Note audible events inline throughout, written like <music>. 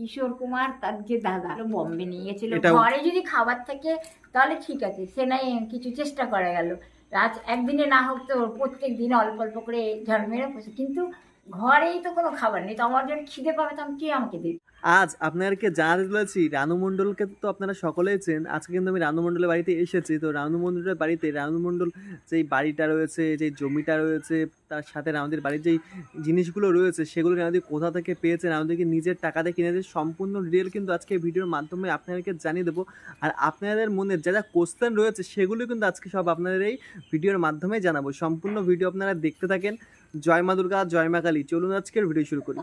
কিশোর কুমার তার যে দাদা বম্বে নিয়ে গেছিল। ঘরে যদি খাবার থাকে তাহলে ঠিক আছে সে নাই কিছু চেষ্টা করা গেল। রাজ একদিনে না হোক তো প্রত্যেক দিন অল্প অল্প করে ঝড় মেরে বসে। কিন্তু ঘরেই তো কোনো খাবার নেই তো আমার জন্য খিদে পাবে তো আমি কে আমাকে দেবে? আজ আপনাদেরকে জানাতে চলেছি রানু মণ্ডলকে তো আপনারা সকলেই চেন আজকে কিন্তু আমি রানু মণ্ডলের বাড়িতে এসেছি। তো রানু মণ্ডলের বাড়িতে রানু মণ্ডল যেই বাড়িটা রয়েছে, যেই জমিটা রয়েছে, তার সাথে রানুদের বাড়ির যেই জিনিসগুলো রয়েছে, সেগুলো রানুদি কোথা থেকে পেয়েছে, রানুদিকে নিজের টাকাতে কিনেছে, সম্পূর্ণ ডিটেল কিন্তু আজকে ভিডিওর মাধ্যমে আপনাদেরকে জানিয়ে দেবো। আর আপনাদের মনে যা যা কোশ্চেন রয়েছে, সেগুলো কিন্তু আজকে সব আপনাদের এই ভিডিওর মাধ্যমে জানাব। সম্পূর্ণ ভিডিও আপনারা দেখতে থাকেন। জয় মা দুর্গা, জয় মা কালী। চলুন আজকের ভিডিও শুরু করি।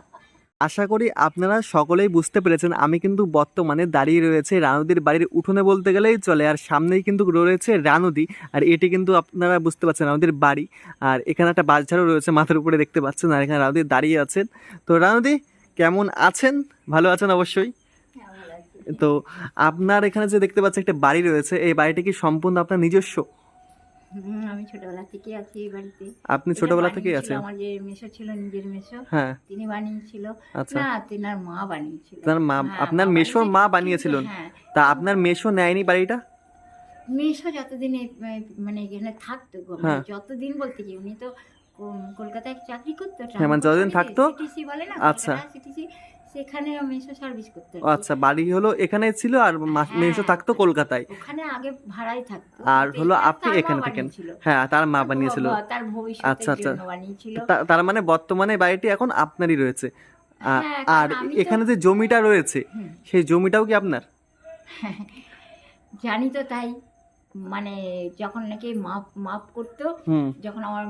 আশা করি আপনারা সকলেই বুঝতে পেরেছেন আমি কিন্তু বর্তমানে দাঁড়িয়ে রয়েছে রানুদির বাড়ির উঠোনে বলতে গেলেই চলে আর সামনেই কিন্তু রয়েছে রানুদি আর এটি কিন্তু আপনারা বুঝতে পারছেন রানুদির বাড়ি আর এখানে একটা বাসঝাড়ও রয়েছে মাথার উপরে দেখতে পাচ্ছেন আর এখানে রানুদি দাঁড়িয়ে আছেন। তো রানুদি কেমন আছেন? ভালো আছেন অবশ্যই? তো আপনার এখানে যে দেখতে পাচ্ছেন একটা বাড়ি রয়েছে এই বাড়িটি কি সম্পূর্ণ আপনার নিজস্ব? আমি ছোটবেলা থেকে আছি এই বাড়িতে। আপনি ছোটবেলা থেকেই বানিয়েছিল আছেন? আমার যে মেশো ছিল নিজের মেশো হ্যাঁ। তিনি বানিয়েছিল। আচ্ছা। না তেনার মা বানিয়েছিল। তার মা হ্যাঁ, আপনার মেশোর মা বানিয়েছে, বানিয়েছিলেন? হ্যাঁ। তা আপনার মেশো নেয়নি বাড়িটা? মেশো যতদিন মানে এখানে থাকতো মানে হ্যাঁ। যতদিন বলতে কি উনি তো কলকাতায় চাকরি করতো হ্যাঁ, মানে যতদিন থাকতো? সিটিসি বলে না আচ্ছা। সিটিসি সেখানে মেশো সার্ভিস করতো ও আচ্ছা বাড়ি হলো এখানে ছিল আর মা- হ্যাঁ, মেশো থাকতো কলকাতায় ওখানে আগে ভাড়াই থাকতো আর কিন্তু হলো এটা আপনি তার মা এখানে থাকেন। বানিয়েছিল। হ্যাঁ তার মা তার বানিয়েছিল বাবা, তার ভবিষ্যতের আচ্ছা, আচ্ছা। জন্য বানিয়েছিল তা- তার মানে বর্তমানে বাড়িটি এখন আপনারই রয়েছে আ- হ্যাঁ, আর আমি তো- এখানে যে জমিটা রয়েছে হুম। সেই জমিটাও কি আপনার <laughs> জানি তো তাই মানে যখন নাকি মাপ মাপ করতো যখন আমার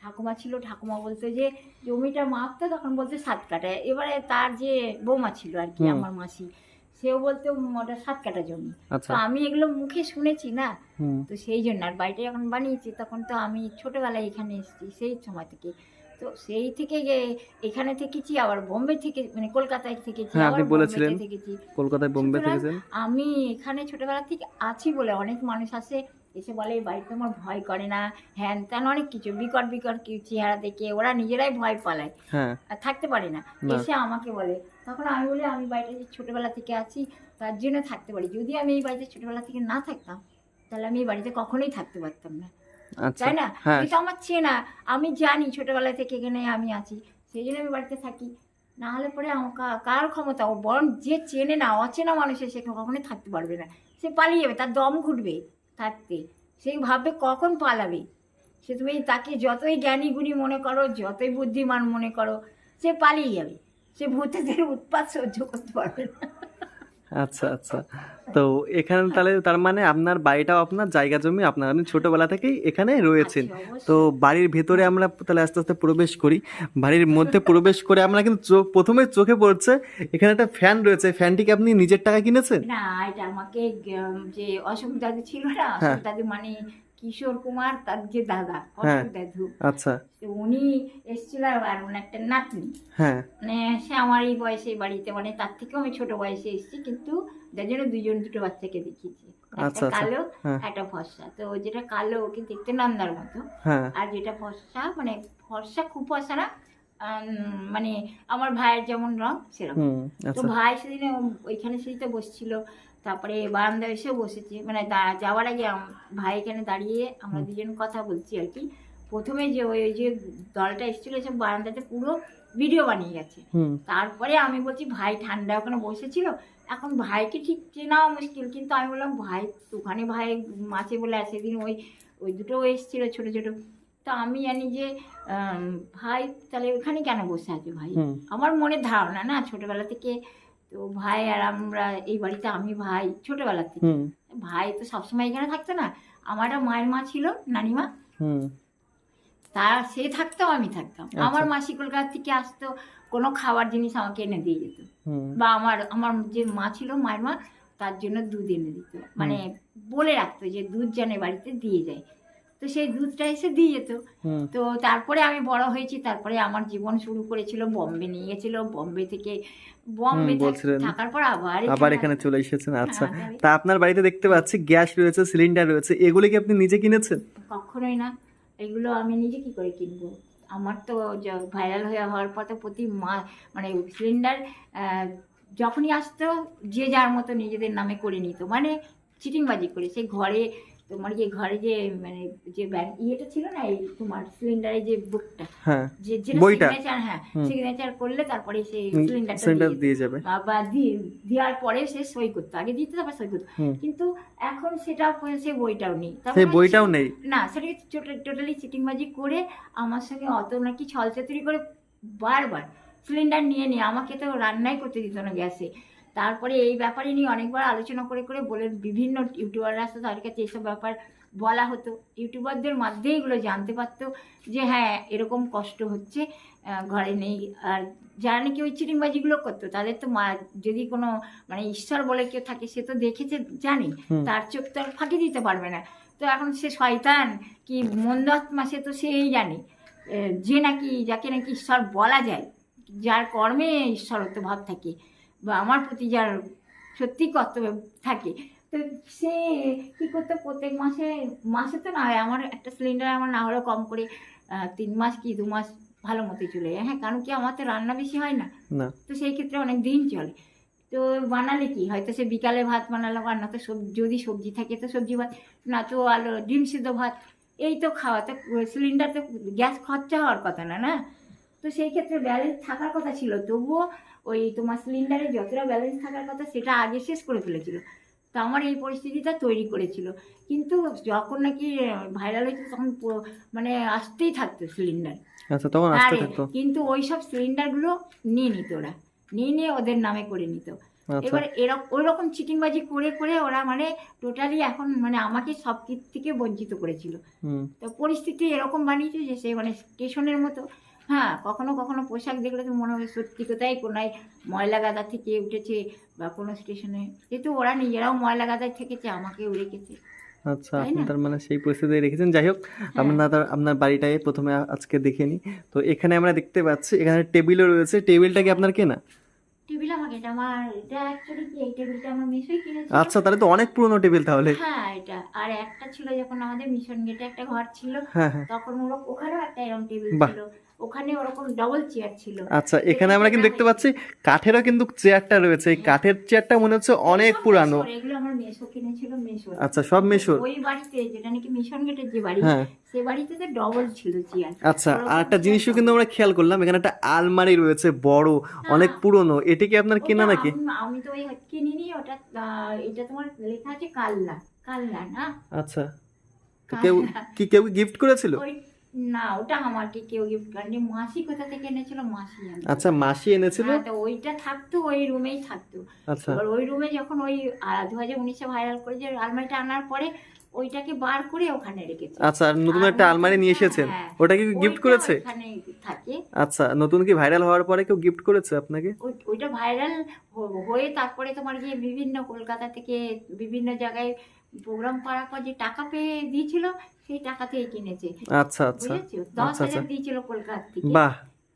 ঠাকুমা ছিল ঠাকুমা বলতো যে জমিটা মাপতো তখন বলতো সাত কাটা এবারে তার যে বৌমা ছিল আর কি আমার মাসি সেও বলতো ওটা সাত কাটা জমি। আচ্ছা। তো আমি এগুলো মুখে শুনেছি না? তো সেই জন্য আর বাড়িটা যখন বানিয়েছি তখন তো আমি ছোটবেলায় এখানে এসেছি সেই সময় থেকে। তো সেই থেকে যে- এখানে থেকেছি আবার বোম্বে থেকে মানে কলকাতায় থেকেছি হ্যাঁ, আপনি বলেছিলেন। কলকাতায় বোম্বে থেকেছেন। আমি এখানে ছোটবেলা থেকে আছি বলে অনেক মানুষ আসে এসে বলে বাড়িতে আমার ভয় করে না? হ্যান ত্যান অনেক কিছু বিকট বিকট কি চেহারা দেখে ওরা নিজেরাই ভয় পালায়। হ্যাঁ। আর থাকতে পারে না। এসে আমাকে বলে তখন আমি বলি আমি বাড়িতে যে ছোটবেলা থেকে আছি তার জন্য থাকতে পারি। যদি আমি এই বাড়িতে ছোটবেলা থেকে না থাকতাম তাহলে আমি এই বাড়িতে কখনোই থাকতে পারতাম না। তাই না? হ্যাঁ। কিন্তু আমার চেনা আমি জানি ছোটবেলা থেকে এখানে আমি আছি সেই জন্য আমি বাড়িতে থাকি। না হলে পরে কার ক্ষমতা? ও বরং যে চেনে না অচেনা মানুষের সে কখনোই থাকতে পারবে না। সে পালিয়ে যাবে তার দম ঘুটবে থাকতে। সেই ভাববে কখন পালাবে? সে তুমি তাকে যতই জ্ঞানী গুণী মনে করো যতই বুদ্ধিমান মনে করো সে পালিয়ে যাবে। সে ভূতেদের উৎপাত সহ্য করতে পারবে না। আচ্ছা আচ্ছা। তো এখানে তাহলে তার মানে আপনার বাড়িটাও আপনার জায়গা জমি আপনার। আপনি ছোটবেলা থেকেই এখানে রয়েছেন। তো বাড়ির ভেতরে আমরা তাহলে আস্তে আস্তে প্রবেশ করি। বাড়ির মধ্যে প্রবেশ করে আমরা কিন্তু চোখ প্রথমে চোখে পড়ছে এখানে একটা ফ্যান রয়েছে। ফ্যানটিকে আপনি নিজের টাকা কিনেছেন? না এটা আমাকে যে অসুবিধা ছিল না হ্যাঁ। মানে কিশোর কুমার তার যে দাদা হ্যাঁ। দাদু। আচ্ছা। উনি এসেছিল আর ওনার একটা নাতনি। হ্যাঁ। মানে সে আমার এই বয়সে বাড়িতে মানে তার থেকেও আমি ছোট বয়সে এসেছি কিন্তু যার জন্য দুজন দুটো বাচ্চাকে দেখিয়েছি। আচ্ছা, একটা আচ্ছা। কালো হ্যাঁ। একটা ফর্সা। তো যেটা কালো ওকে দেখতে নন্দার মতো। হ্যাঁ। আর যেটা ফর্সা মানে ফর্সা খুব ফর্সা না মানে আমার ভাইয়ের যেমন রং সেরকম। তো আচ্ছা। ভাই সেদিনে ওইখানে ওইখানে তো বসছিল। তারপরে বারান্দা এসে বসেছে। মানে যাওয়ার আগে ভাই এখানে দাঁড়িয়ে আমরা দুজন কথা বলছি আর কি। প্রথমে যে ওই যে দলটা এসেছিল সব বারান্দাতে পুরো ভিডিও বানিয়ে গেছে। তারপরে আমি বলছি ভাই ঠান্ডা ওখানে বসেছিল? এখন ভাইকে ঠিক চেনাও মুশকিল কিন্তু আমি বললাম ভাই ওখানে ভাই মাছে বলে আর সেদিন ওই ওই দুটো এসেছিল ছোট ছোট। তো আমি জানি যে ভাই তাহলে ওখানে কেন বসে আছে ভাই? আমার মনে ধারণা না ছোটবেলা থেকে তো ভাই আর আমরা এই বাড়িতে আমি ভাই ছোটবেলা থেকে। ভাই তো সবসময় এখানে থাকতো না আমার মায়ের মা ছিল নানিমা। তার সে থাকতো আমি থাকতাম। আচ্ছা। আমার মাসি কলকাতা থেকে আসতো কোনো খাবার জিনিস আমাকে এনে দিয়ে যেত। হুম। বা আমার আমার যে মা ছিল মায়ের মা তার জন্য দুধ এনে দিত। মানে বলে রাখতো যে দুধ যেন বাড়িতে দিয়ে যায়। তো সেই দুধটা এসে দিয়ে যেত তো তারপরে আমি বড় হয়েছি তারপরে আমার জীবন শুরু করেছিল বম্বে নিয়ে গেছিল। বম্বে থেকে বম্বে। থাকার পর আবার আবার এখানে চলে এসেছেন আচ্ছা। হ্যাঁ, তা আপনার বাড়িতে দেখতে পাচ্ছি গ্যাস রয়েছে সিলিন্ডার রয়েছে এগুলি কি আপনি নিজে কিনেছেন? কখনোই না। এগুলো আমি নিজে কি করে কিনবো? আমার তো ভাইরাল হয়ে হওয়ার পর তো প্রতি মা মানে সিলিন্ডার যখনই আসতো যে যার মতো নিজেদের নামে করে নিত। মানে চিটিংবাজি করে সে ঘরে তোমার যে ঘরে যে মানে যে ইয়েটা ছিল না এই তোমার সিলিন্ডারের যে বুকটা হ্যাঁ যে যেটা সিগনেচার হ্যাঁ সিগনেচার করলে তারপরে সেই সিলিন্ডারটা দিয়ে যাবে। বা দেওয়ার পরে সে সই করতো। আগে দিতে তারপর সই করতো। কিন্তু এখন সেটা সে বইটাও নেই। সেই বইটাও নেই। না সেটাকে টোটালি চিটিংবাজি করে আমার সঙ্গে অত নাকি ছলচাতুরি করে বারবার সিলিন্ডার নিয়ে নিয়ে আমাকে তো রান্নাই করতে দিত না গ্যাসে। তারপরে এই ব্যাপারে নিয়ে অনেকবার আলোচনা করে করে বলে বিভিন্ন ইউটিউবাররা আসতো তাদের কাছে এইসব ব্যাপার বলা হতো। ইউটিউবারদের মধ্যে এগুলো জানতে পারতো যে হ্যাঁ এরকম কষ্ট হচ্ছে ঘরে নেই। আর যারা নাকি ওই চিটিংবাজিগুলো করতো তাদের তো মা যদি কোনো মানে ঈশ্বর বলে কেউ থাকে সে তো দেখেছে জানি। তার চোখ তো আর ফাঁকি দিতে পারবে না। তো এখন সে শয়তান কি মন্দাত্মা সে তো সেই জানে। যে নাকি যাকে নাকি ঈশ্বর বলা যায় যার কর্মে ঈশ্বরত্ব ভাব থাকে। বা আমার প্রতি যার সত্যি কর্তব্য থাকে। তো সে কী করতো প্রত্যেক মাসে মাসে তো না হয় আমার একটা সিলিন্ডার আমার না হলেও কম করে তিন মাস কি দু মাস ভালো মতো চলে যায়। হ্যাঁ কারণ কি আমার তো রান্না বেশি হয় না। তো সেই ক্ষেত্রে অনেক দিন চলে। তো বানালে কি? হয়তো সে বিকালে ভাত বানালো আর না তো সব- যদি সবজি থাকে তো সবজি ভাত না তো আলো ডিম সিদ্ধ ভাত এই তো খাওয়া। তো সিলিন্ডার তো গ্যাস খরচা হওয়ার কথা না না? তো সেই ক্ষেত্রে ব্যালেন্স থাকার কথা ছিল। তবুও ওই তোমার সিলিন্ডারে যতটা ব্যালেন্স থাকার কথা সেটা আগে শেষ করে ফেলেছিল। তো আমার এই পরিস্থিতিটা তৈরি করেছিল। কিন্তু যখন নাকি ভাইরাল হয়েছে তখন মানে আসতেই থাকতো সিলিন্ডার আচ্ছা তখন আসতে আরে, থাকতো? কিন্তু ওই সব সিলিন্ডারগুলো নিয়ে নিত ওরা। নিয়ে নিয়ে ওদের নামে করে নিত। আচ্ছা। এবার এরকম ওই রকম চিটিংবাজি করে করে ওরা মানে টোটালি এখন মানে আমাকে সব থেকে বঞ্চিত করেছিল। তো পরিস্থিতি এরকম বানিয়েছে যে সে মানে স্টেশনের মতো। হ্যাঁ কখনো কখনো পোশাক দেখলে তো মনে হবে সত্যি কোথায় কোনায় ময়লা গাদা থেকে উঠেছে বা কোনো স্টেশনে। যেহেতু ওরা নিজেরাও ময়লা গাদায় থেকেছে আমাকেও রেখেছে। আচ্ছা তাই আপনি তার মানে সেই পরিস্থিতি রেখেছেন। যাই হোক হ্যাঁ। আপনার তার আপনার বাড়িটাই প্রথমে আজকে দেখে নিই। তো এখানে আমরা দেখতে পাচ্ছি এখানে টেবিলও রয়েছে। টেবিলটা কি আপনার কেনা? টেবিল আমাকে এটা আমার এটা অ্যাকচুয়ালি কি এই টেবিলটা আমার মিশোই কিনেছে আচ্ছা তাহলে তো অনেক পুরনো টেবিল তাহলে। হ্যাঁ এটা। আর একটা ছিল যখন আমাদের মিশন গেটে একটা ঘর ছিল হ্যাঁ হ্যাঁ। তখন ওরকম ওখানেও একটা এরকম টেবিল ছিল। ওখানে ওরকম ডবল চেয়ার ছিল। আচ্ছা এখানে আমরা কিন্তু দেখতে পাচ্ছি কাঠেরও কিন্তু চেয়ারটা রয়েছে। এই কাঠের চেয়ারটা মনে হচ্ছে অনেক পুরানো। এগুলো আমার মেসো কিনেছিল মেসো আচ্ছা সব মেশোর ওই বাড়িতে যেটা নাকি মিশন গেটের যে বাড়ি হ্যাঁ। সে বাড়িতে ডবল ছিল চেয়ার আচ্ছা আর একটা জিনিসও কিন্তু আমরা খেয়াল করলাম এখানে একটা আলমারি রয়েছে বড় অনেক পুরনো। এটি কি আপনার কেনা নাকি? আমি তো ওই কিনিনি ওটা এটা তোমার লেখা আছে কাল্লা কাল্লা না? আচ্ছা। কেউ কি কেউ গিফট করেছিল? ওই না ওটা আমাকে কেউ গিফট করেনি। মাসি কোথা থেকে এনেছিল মাসি আচ্ছা মাসি এনেছিল? হ্যাঁ, তো ওইটা থাকতো ওই রুমেই থাকতো। আচ্ছা। এবার ওই রুমে যখন ওই দু হাজার উনিশে ভাইরাল করে যে আলমারিটা আনার পরে ওইটাকে বার করে ওখানে রেখেছে। আচ্ছা নতুন একটা আলমারি নিয়ে এসেছেন? হ্যাঁ। ওটা কি গিফট করেছে? ওইখানে থাকে। আচ্ছা নতুন কি ভাইরাল হওয়ার পরে কেউ গিফট করেছে আপনাকে? ওই- ওইটা ভাইরাল হয়ে তারপরে তোমার গিয়ে বিভিন্ন কলকাতা থেকে বিভিন্ন জায়গায় প্রোগ্রাম করার পর যে টাকা পেয়ে দিয়েছিল সেই টাকাতেই কিনেছে। আচ্ছা আচ্ছা। দশ আচ্ছা, আচ্ছা। হাজার দিয়েছিল কলকাতা থেকে। বাহ।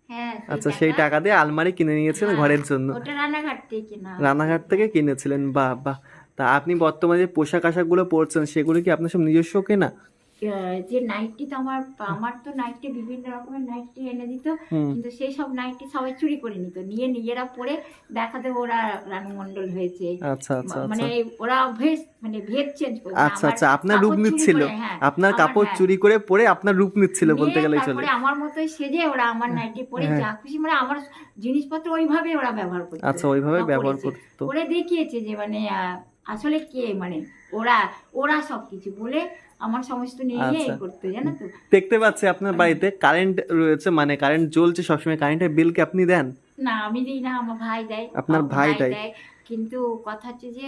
হ্যাঁ আচ্ছা সেই টাকা দিয়ে আলমারি কিনে নিয়েছেন হ্যাঁ, ঘরের জন্য। রানাঘাট থেকে কিনেছিলেন বাহ বাহ। তা আপনি বর্তমানে যে পোশাক আশাকগুলো পরছেন সেগুলো কি আপনার সব নিজস্ব কেনা? যে নাইটটি তো আমার আমার তো নাইটটি বিভিন্ন রকমের নাইটটি এনে দিত। কিন্তু সেই সব নাইটটি সবাই চুরি করে নিত। নিয়ে নিজেরা পরে দেখাতে ওরা রানু মন্ডল হয়েছে। আচ্ছা আচ্ছা মানে আচ্ছা। ওরা ভেস মানে ভেদ চেঞ্জ করে। আচ্ছা আচ্ছা আপনার রূপ নিচ্ছিল। আপনার কাপড় হ্যাঁ। চুরি করে পরে আপনার রূপ নিচ্ছিল বলতে গেলে চলে। আমার মতোই সেজে ওরা আমার নাইটি পরে হ্যাঁ। যা খুশি মানে আমার জিনিসপত্র ওইভাবে ওরা ব্যবহার করতো। আচ্ছা ওইভাবে ব্যবহার করেছে। করতো। করে দেখিয়েছে যে মানে আসলে কে মানে ওরা ওরা সব কিছু বলে আমার সমস্ত নিয়ে নিয়ে আচ্ছা। এই করতো জানো তো? দেখতে পাচ্ছি আপনার বাড়িতে কারেন্ট রয়েছে মানে কারেন্ট জ্বলছে সবসময় কারেন্টের বিল কি আপনি দেন? না আমি দিই না আমার ভাই দেয়। আপনার ভাই দেয়। কিন্তু কথা হচ্ছে যে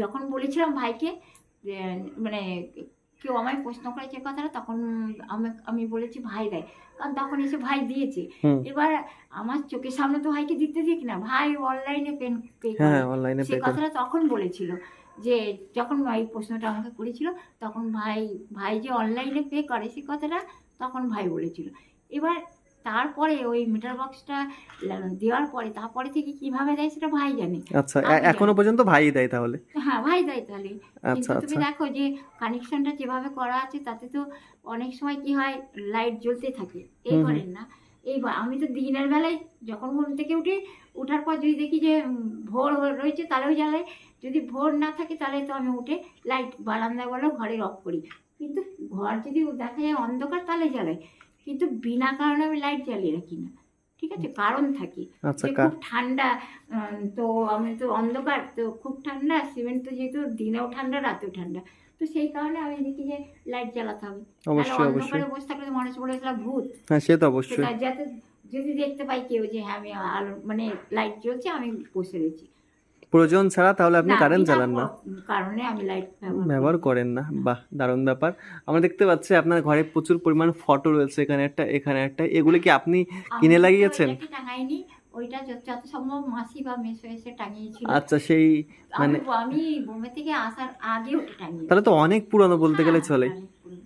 যখন বলেছিলাম ভাইকে মানে কেউ আমায় প্রশ্ন করেছে কথাটা তখন আমি আমি বলেছি ভাই দেয়। কারণ তখন এসে ভাই দিয়েছে। এবার আমার চোখের সামনে তো ভাইকে দিতে দিক না ভাই অনলাইনে পেন পে অনলাইনে সে কথাটা তখন বলেছিল। যে যখন এই প্রশ্নটা আমাকে করেছিল তখন ভাই ভাই যে অনলাইনে পে করে সে কথাটা তখন ভাই বলেছিল। এবার তারপরে ওই মিটার বক্সটা দেওয়ার পরে তারপরে থেকে কীভাবে দেয় সেটা ভাই জানে। আচ্ছা এখনও পর্যন্ত ভাই দেয় তাহলে? হ্যাঁ ভাই দেয় তাহলে। আচ্ছা কিন্তু তুমি আচ্ছা। দেখো যে কানেকশনটা যেভাবে করা আছে তাতে তো অনেক সময় কি হয় লাইট জ্বলতে থাকে। এই। করেন না। এইবার আমি তো দিনের বেলায় যখন ঘুম থেকে উঠি ওঠার পর যদি দেখি যে ভোর রয়েছে তাহলেও জ্বালাই যদি ভোর না থাকে তাহলে তো আমি উঠে লাইট বারান্দা বলো ঘরে অফ করি। কিন্তু ঘর যদি দেখা যায় অন্ধকার তাহলে জ্বালাই কিন্তু বিনা কারণে আমি লাইট জ্বালিয়ে রাখি না। ঠিক আছে? কারণ থাকে আচ্ছা খুব ঠান্ডা তো আমি তো অন্ধকার তো খুব ঠান্ডা সিমেন্ট তো যেহেতু দিনেও ঠান্ডা রাতেও ঠান্ডা। তো সেই কারণে আমি দেখি যে লাইট জ্বালাতে হবে অবশ্যই অবশ্যই। বসে থাকলে মানুষ বলে ভূত। হ্যাঁ সে তো অবশ্যই। যাতে যদি দেখতে পাই কেউ যে হ্যাঁ আমি আলো মানে লাইট জ্বলছে আমি বসে রয়েছি। প্রয়োজন ছাড়া তাহলে আপনি কারেন্ট জ্বালান না। কারণে আমি লাইট ব্যবহার করেন না। বাহ দারুণ ব্যাপার। আমরা দেখতে পাচ্ছি আপনার ঘরে প্রচুর পরিমাণ ফটো রয়েছে এখানে একটা এখানে একটা। এগুলো কি আপনি কিনে লাগিয়েছেন? টাঙাইনি। ওইটা যত সম্ভব মাসি বা মেসো এসে টাঙিয়েছিল। আচ্ছা সেই মানে আমি বোম্বে থেকে আসার আগে ওটা টাঙিয়ে তাহলে তো অনেক পুরনো বলতে গেলে হ্যাঁ, চলে।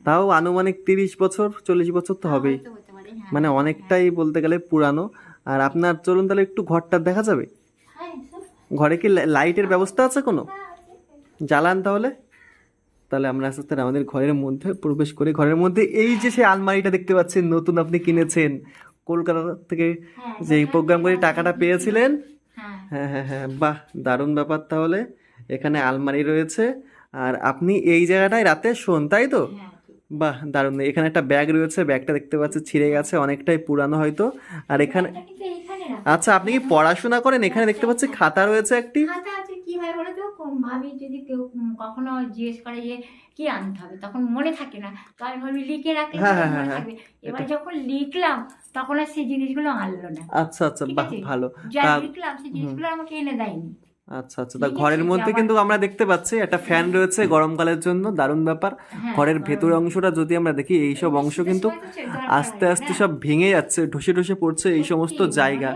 তাও আনুমানিক তিরিশ বছর চল্লিশ বছর তো হবেই। হতে পারে, হ্যাঁ, মানে হ্যাঁ, অনেকটাই বলতে গেলে পুরানো। আর আপনার চলুন তাহলে একটু ঘরটা দেখা যাবে? হ্যাঁ, ঘরে কি লাইটের ব্যবস্থা আছে কোনো? হ্যাঁ, জ্বালান তাহলে? তাহলে আমরা আস্তে আস্তে আমাদের ঘরের মধ্যে প্রবেশ করি। ঘরের মধ্যে এই যে সেই আলমারিটা দেখতে পাচ্ছেন নতুন আপনি কিনেছেন। কলকাতা থেকে হ্যাঁ, যে প্রোগ্রাম করে টাকাটা পেয়েছিলেন? হ্যাঁ। হ্যাঁ হ্যাঁ হ্যাঁ বাহ দারুণ ব্যাপার তাহলে। এখানে আলমারি রয়েছে। আর আপনি এই জায়গাটায় রাতে শোন তাই তো? হ্যাঁ বাহ দারুণ। এখানে একটা ব্যাগ রয়েছে ব্যাগটা দেখতে পাচ্ছি ছিঁড়ে গেছে অনেকটাই পুরানো হয়তো। আর এখানে রাখা। আচ্ছা আপনি কি পড়াশোনা করেন? এখানে দেখতে পাচ্ছি খাতা রয়েছে একটি। খাতা আছে কি হয় বলো তো? ভাবি যদি কেউ কখনো জিজ্ঞেস করে যে কি আনতে হবে? তখন মনে থাকে না। তো আমি ভাবি লিখে রাখলে হ্যাঁ, তখন হ্যাঁ, মনে হ্যাঁ, থাকবে এবার যখন লিখলাম তখন আর সেই জিনিসগুলো আনলো না। আচ্ছা আচ্ছা। বাহ ভালো। যা লিখলাম সেই জিনিসগুলো আমাকে এনে দেয়নি। আচ্ছা আচ্ছা। তা ঘরের মধ্যে কিন্তু আমরা দেখতে পাচ্ছি একটা ফ্যান রয়েছে গরমকালের জন্য দারুণ ব্যাপার। হ্যাঁ, ঘরের। ভেতরের অংশটা যদি আমরা দেখি এই সব অংশ কিন্তু আস্তে আস্তে সব ভেঙে যাচ্ছে ঢসে ঢসে পড়ছে এই সমস্ত জায়গা।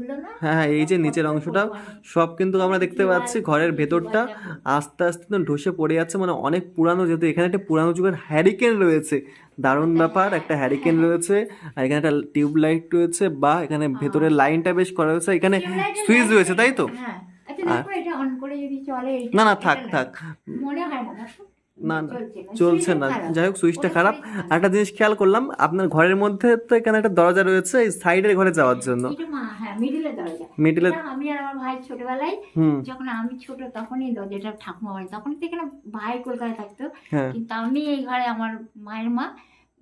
মানে না হ্যাঁ হ্যাঁ এই যে নিচের অংশটা সব কিন্তু আমরা দেখতে পাচ্ছি ঘরের ভেতরটা আস্তে আস্তে তো ঢসে পড়ে যাচ্ছে মানে অনেক পুরানো যেহেতু এখানে একটা পুরানো যুগের হ্যারিকেন রয়েছে। দারুণ ব্যাপার একটা হ্যারিকেন রয়েছে আর এখানে একটা টিউব লাইট রয়েছে বা এখানে ভেতরের লাইনটা বেশ করা রয়েছে এখানে সুইচ রয়েছে তাই তো? হ্যাঁ আচ্ছা না না থাক থাক। মনে হয় না না না চলছে না। যাই হোক সুইচটা খারাপ। আর একটা জিনিস খেয়াল করলাম আপনার ঘরের মধ্যে তো এখানে একটা দরজা রয়েছে এই সাইডের ঘরে যাওয়ার জন্য। হ্যাঁ মিডিলে আমি আর আমার ভাই ছোটবেলায় যখন আমি ছোট তখনই দরজাটা ঠাকুমা বাড়ি তখন তো এখানে ভাই কলকাতায় থাকতো। হ্যাঁ। কিন্তু আমি এই ঘরে আমার মায়ের মা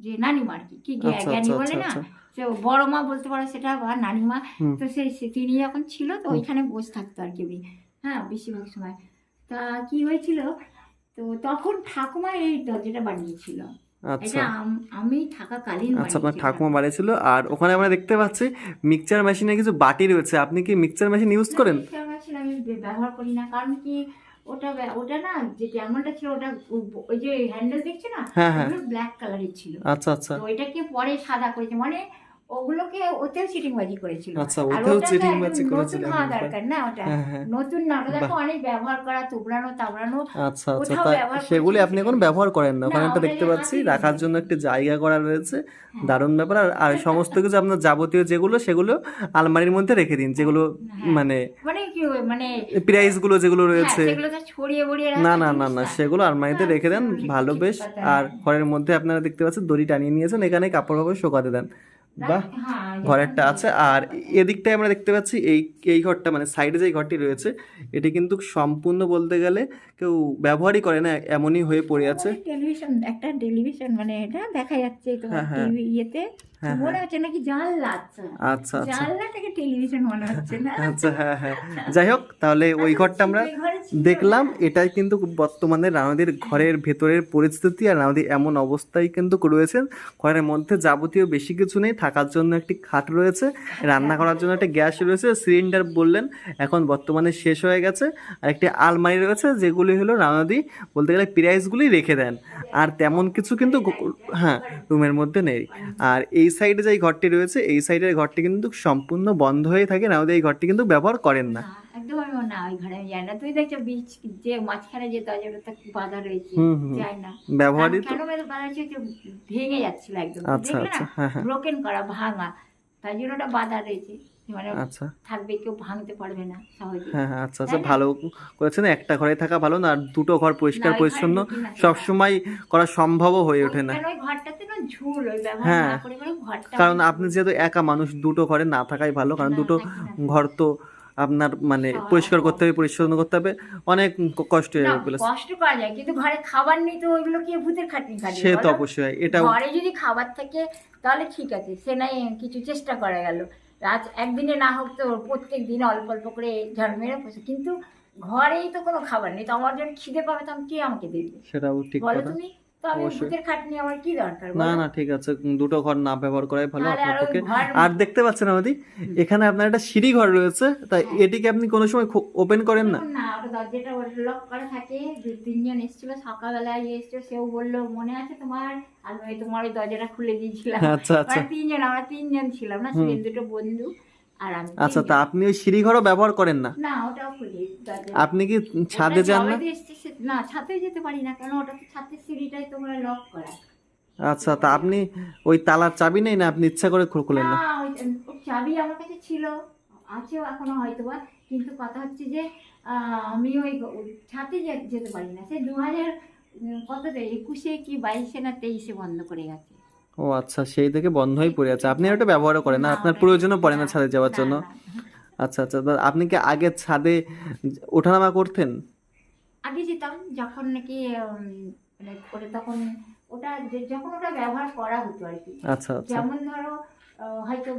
যে নানিমা আর কি কি আচ্ছা জ্ঞানী আচ্ছা বলে আচ্ছা না? তো বড় মা বলতে পারো সেটা বা নানিমা। তো সেই তিনি যখন ছিল তো ওইখানে বসে থাকতো আর কি উনি। হ্যাঁ বেশিরভাগ সময়। তা কি হয়েছিল? তো তখন ঠাকুমা এই দরজাটা বানিয়েছিল। আচ্ছা। আমি থাকাকালীন আচ্ছা আপনার বানিয়েছিল। ঠাকুমা বাড়িয়েছিল আর ওখানে আমরা দেখতে পাচ্ছি মিক্সচার মেশিনে কিছু বাটি রয়েছে। আপনি কি মিক্সচার মেশিন ইউজ করেন? মেশিন আমি ব্যবহার করি না। কারণ কি ওটা ওটা না যে যেমনটা ছিল ওটা ওই যে হ্যান্ডেল দেখছে না? হ্যাঁ হ্যাঁ। ব্ল্যাক কালারের ছিল। আচ্ছা আচ্ছা। তো ওইটাকে পরে সাদা করেছে। মানে ওগুলোকে ওতেও চিটিংবাজি করেছিল। আচ্ছা, ওতেও তো চিটিংবাজি করেছিল, নতুন হওয়া দরকার না ওটা। হ্যাঁ, হ্যাঁ। নতুন না ওটা দেখো অনেক ব্যবহার করা তুবড়ানো তাবড়ানো আচ্ছা আচ্ছা তা সেগুলি আপনি এখন ব্যবহার করেন না। ওখানে একটা দেখতে পাচ্ছি রাখার জন্য একটি জায়গা করা রয়েছে দারুণ ব্যাপার। আর আর <laughs> সমস্ত কিছু আপনার যাবতীয় যেগুলো সেগুলো আলমারির মধ্যে রেখে দিন যেগুলো হ্যাঁ। মানে মানে কি মানে প্রাইসগুলো যেগুলো হ্যাঁ, রয়েছে। তো না না না না সেগুলো আলমারিতে হ্যাঁ, রেখে দেন ভালো বেশ। আর হ্যাঁ। ঘরের মধ্যে আপনারা দেখতে পাচ্ছেন দড়ি টানিয়ে নিয়েছেন এখানে কাপড় ফাপড় শোকাতে দেন। বাহ হ্যাঁ, ঘরেরটা আছে। আর এদিকটায় আমরা দেখতে পাচ্ছি এই এই ঘরটা মানে সাইডে যে ঘরটি রয়েছে এটি কিন্তু সম্পূর্ণ বলতে গেলে কেউ ব্যবহারই করে না এমনই হয়ে পড়ে আছে। টেলিভিশন একটা টেলিভিশন মানে এটা দেখা যাচ্ছে তোমার হ্যাঁ, হ্যাঁ। টিভি ইয়েতে। হ্যাঁ, মনে হচ্ছে নাকি জানলা আচ্ছা আচ্ছা আচ্ছা। জানলাটাকে টেলিভিশন মনে হচ্ছে না? আচ্ছা হ্যাঁ হ্যাঁ। যাই হোক তাহলে ওই ঘরটা আমরা দেখলাম। এটাই কিন্তু বর্তমানে রানাদির ঘরের ভেতরের পরিস্থিতি আর রানাদি এমন অবস্থায় কিন্তু রয়েছেন। ঘরের মধ্যে যাবতীয় বেশি কিছু নেই থাকার জন্য একটি খাট রয়েছে রান্না করার জন্য একটা গ্যাস রয়েছে সিলিন্ডার বললেন। এখন বর্তমানে শেষ হয়ে গেছে আর একটি আলমারি রয়েছে যেগুলি হলো রানাদি বলতে গেলে প্রাইসগুলি রেখে দেন। আর তেমন কিছু কিন্তু হ্যাঁ রুমের মধ্যে নেই। আর এই সাইডে যে ঘরটি রয়েছে এই সাইডের ঘরটি কিন্তু সম্পূর্ণ বন্ধ হয়ে থাকে রানাদি এই ঘরটি কিন্তু ব্যবহার করেন না। না, না ওই ঘরে আমি না। তুই দেখছ বীজ যে মাঝখানে যে দরজাটা তো বাধা রয়েছে হুম, হুম। না। ব্যবহারই কেন বাধা রয়েছে ভেঙে যাচ্ছিল একদম। আচ্ছা আচ্ছা না হ্যাঁ হ্যাঁ। ব্রোকেন করা ভাঙা। তাই জন্য ওটা বাধা রয়েছে। মানে আচ্ছা। থাকবে কেউ ভাঙতে পারবে না সহজে হ্যাঁ হ্যাঁ আচ্ছা আচ্ছা ভালো করেছেন একটা ঘরে থাকা ভালো না আর দুটো ঘর পরিষ্কার পরিচ্ছন্ন। সবসময় করা সম্ভবও হয়ে ওঠে না। ঘরটাতে না ঝুল ওই ব্যবহার হ্যাঁ। না করে করে ঘরটা কারণ আপনি যেহেতু একা মানুষ দুটো ঘরে না থাকাই ভালো কারণ দুটো ঘর তো আপনার মানে পরিষ্কার করতে হবে পরিচ্ছন্ন করতে হবে অনেক কষ্ট হয়ে কষ্ট করা যায় কিন্তু ঘরে খাবার নেই তো ওইগুলো কি ভূতের খাটনি খাটনি সে তো অবশ্যই এটা ঘরে যদি খাবার থাকে তাহলে ঠিক আছে সে নাই কিছু চেষ্টা করা গেল। রাত একদিনে না হোক তো প্রত্যেক দিন অল্প অল্প করে ঝাড় মেরে বসে। কিন্তু ঘরেই তো কোনো খাবার নেই তো আমার যখন খিদে পাবে তখন কে আমাকে দেবে? সেটা ঠিক বলো তুমি? তো আমি অবশ্যই। ভূতের খাটনি আমার কি দরকার না না ঠিক আছে দুটো ঘর না ব্যবহার করাই ভালো আপনার আর পক্ষে আর দেখতে পাচ্ছেন আমাদের এখানে আপনার একটা সিঁড়ি ঘর রয়েছে তাই হ্যাঁ। এটিকে আপনি কোনো সময় ওপেন করেন না। না দরজাটা লক করা থাকে দু তিনজন এসেছিল সকালবেলায় এসেছিল সেও বলল মনে আছে তোমার? আর আমি তোমার ওই দরজাটা খুলে দিয়েছিলাম। আচ্ছা আচ্ছা। তিনজন আমরা তিনজন ছিলাম না দুটো বন্ধু। আর আমি আচ্ছা তা আপনি ওই সিঁড়ি ঘরও ব্যবহার করেন না? না ওটাও খুলি আপনি কি ছাদে যান না? ছাদে যেতে পারি না কারণ ওটা তো ছাদের সিঁড়িটাই তোমরা লক করা। আচ্ছা তা আপনি ওই তালার চাবি নেই না? আপনি ইচ্ছা করে খুলেন না? চাবি আমার কাছে ছিল আছেও এখনও হয়তো বা কিন্তু কথা হচ্ছে যে আমি ওই ওই ছাদে যেতে পারি না। সে দু হাজার কততে? একুশে কি বাইশে না তেইশে বন্ধ করে গেছে। ও আচ্ছা সেই থেকে বন্ধ হয়ে পড়ে আছে। আপনি ওটা ব্যবহারও করেন না আপনার প্রয়োজনও পড়ে না ছাদে যাওয়ার জন্য। আচ্ছা আচ্ছা আপনি কি আগে ছাদে ওঠানামা করতেন? আগে যেতাম যখন নাকি মানে করে তখন ওটা যখন ওটা ব্যবহার করা হতো আর কি। আচ্ছা আচ্ছা। যেমন ধরো হয়তো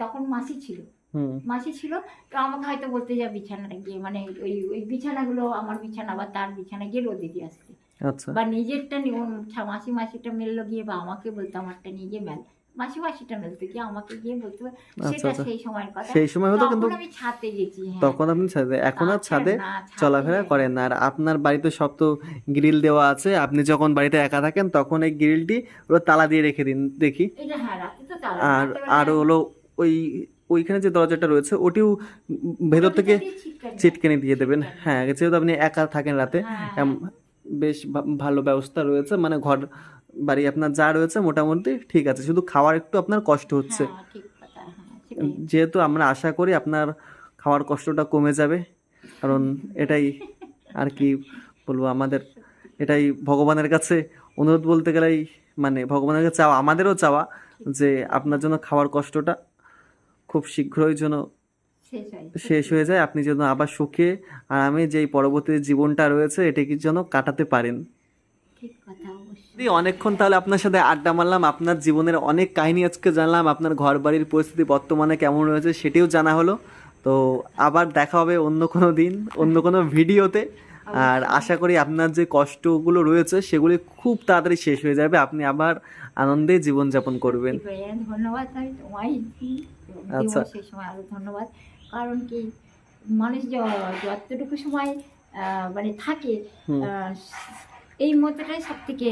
তখন মাসি ছিল। হুম। মাসি ছিল তো আমাকে হয়তো বলতে যা বিছানাটা গিয়ে মানে ওই ওই বিছানাগুলো আমার বিছানা বা তার বিছানা গিয়ে রোদে দিয়ে আসতে আচ্ছা। বা নিজেরটা ওর মাসি মাসিটা মেললো গিয়ে বা আমাকে বলতো আমারটা নিয়ে গিয়ে মেল। মাসি মাসিটা মেলতো গিয়ে আমাকে গিয়ে বলতো? সেটা আচ্ছা। সেই সময়ের কথা। সেই সময় হতো কিন্তু আমি ছাদে গেছি হ্যাঁ। তখন আপনি ছাদে এখন আর আচ্ছা, ছাদে চলাফেরা করেন না। আর আপনার বাড়িতে সব তো গ্রিল দেওয়া আছে। আপনি যখন বাড়িতে একা থাকেন তখন এই গ্রিলটি ওরা তালা দিয়ে রেখে দিন দেখি। হ্যাঁ আর আর হলো ওই ওইখানে যে দরজাটা রয়েছে ওটিও ভেতর থেকে দিয়ে ছিটকানি। দিয়ে দেবেন। হ্যাঁ যেহেতু আপনি একা থাকেন রাতে হ্যাঁ, বেশ ভালো ব্যবস্থা রয়েছে। মানে ঘর বাড়ি আপনার যা রয়েছে মোটামুটি ঠিক আছে। শুধু খাওয়ার একটু আপনার কষ্ট হচ্ছে। হ্যাঁ, হ্যাঁ। যেহেতু আমরা আশা করি আপনার খাওয়ার কষ্টটা কমে যাবে। কারণ এটাই আর কি বলব আমাদের এটাই ভগবানের কাছে অনুরোধ বলতে গেলেই মানে ভগবানের কাছে চাওয়া আমাদেরও চাওয়া যে আপনার জন্য খাওয়ার কষ্টটা খুব শীঘ্রই যেন শেষ হয়ে। যায় আপনি যেন আবার সুখে আরামে যেই পরবর্তী জীবনটা রয়েছে এটাকে যেন কাটাতে পারেন। অনেকক্ষণ তাহলে আপনার সাথে আড্ডা মারলাম আপনার জীবনের অনেক কাহিনী আজকে জানলাম আপনার ঘর বাড়ির পরিস্থিতি বর্তমানে কেমন রয়েছে সেটিও জানা হলো। তো আবার দেখা হবে অন্য কোনো দিন অন্য কোনো ভিডিওতে। আর আশা করি আপনার যে কষ্টগুলো রয়েছে সেগুলি খুব তাড়াতাড়ি শেষ হয়ে যাবে আপনি আবার আনন্দে জীবনযাপন করবেন। ধন্যবাদ আমি আচ্ছা। আরও ধন্যবাদ। কারণ কি মানুষ য- যতটুকু সময় মানে থাকে এই মতটাই সব থেকে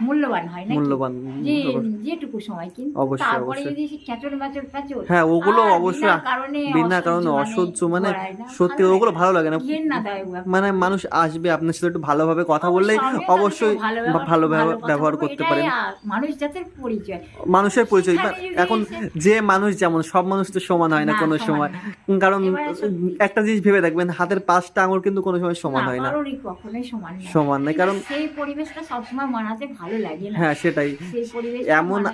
মূল্যবান হয় মূল্যবান যে। যেটুকু সময় কিন্তু অবশ্যই, অবশ্যই। যদি ম্যাচর হ্যাঁ ওগুলো অবশ্যই বিনা কারণে অসহ্য মানে অসহ্য মানে সত্যি ওগুলো ভালো লাগে না। মানে মানুষ আসবে আপনার সাথে একটু ভালোভাবে কথা বললেই অবশ্যই, ভালো ব্যবহার- করতে পারেন। মানুষ জাতের পরিচয়। মানুষের পরিচয় এখন যে মানুষ যেমন সব মানুষ তো সমান হয় না কোনো সময়। কারণ একটা জিনিস ভেবে দেখবেন হাতের পাঁচটা আঙুল কিন্তু কোনো সময় সমান হয় না। কখনোই সমান না। সমান নয় কারণ সেই পরিবেশটা সবসময় মানাতে ভালো লাগে না। হ্যাঁ সেটাই। সেই পরিবেশ এমন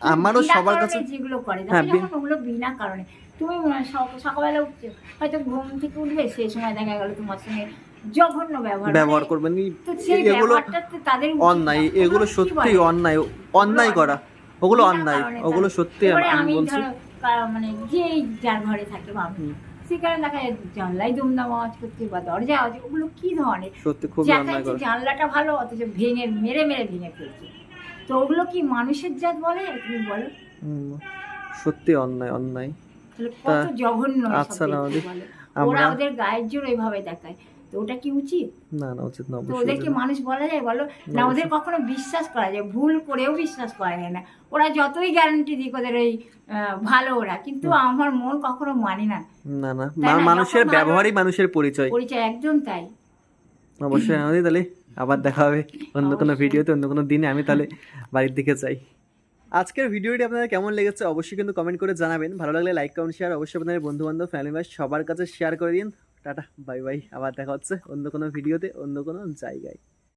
আমারও সবার কাছে যেগুলো করে। দেখো হ্যাঁ, ওগুলো বিনা কারণে। তুমি মনে সক- সকালবেলা উঠছো হয়তো ঘুম থেকে উঠবে সেই সময় দেখা গেল তোমার সঙ্গে জঘন্য ব্যবহার। ব্যবহার মানে করবেন এগুলো অন্যায়। সত্যি অন্যায়। অন্যায় করা। ওগুলো অন্যায়। ওগুলো সত্যি আমি বলছি। মানে যেই যার ঘরে থাকে আমি। সেখানে দেখা যায় জানলাই দুমদাম আওয়াজ করছে বা দরজা আওয়াজ ওগুলো কি ধরনের? সত্যি খুবই অন্যায় দেখাচ্ছে করা। জানলাটা ভালো অথচ ভেঙে মেরে মেরে ভেঙে ফেলছে। তো ওগুলো কি মানুষের জাত বলে? তুমি বলো। সত্যি অন্যায় কত জঘন্য আচ্ছা ওরা ওদের গায়ের জোর এইভাবে দেখায়। তো ওটা কি উচিত? না না উচিত না তো ওদেরকে মানুষ বলা যায় বলো? না ওদের কখনো বিশ্বাস করা যায় ভুল করেও বিশ্বাস করা যায় না। ওরা যতই গ্যারান্টি দিক ওদের ওই ভালো ওরা কিন্তু আমার মন কখনো মানে না। না না মানুষের ব্যবহারই মানুষের পরিচয়। পরিচয় একদম তাই। অবশ্যই আমাদের তাহলে আবার দেখা হবে। অন্য কোনো ভিডিওতে অন্য কোনো দিনে আমি তাহলে বাড়ির দিকে চাই আজকের ভিডিওটি আপনাদের কেমন লেগেছে অবশ্যই কিন্তু কমেন্ট করে জানাবেন। ভালো লাগলে লাইক কমেন্ট শেয়ার অবশ্যই আপনাদের বন্ধু বান্ধব ফ্যামিলি মেম্বার সবার কাছে শেয়ার করে দিন। Tata bye bye. আবার দেখা হচ্ছে অন্য কোনো ভিডিওতে অন্য কোনো জায়গায়।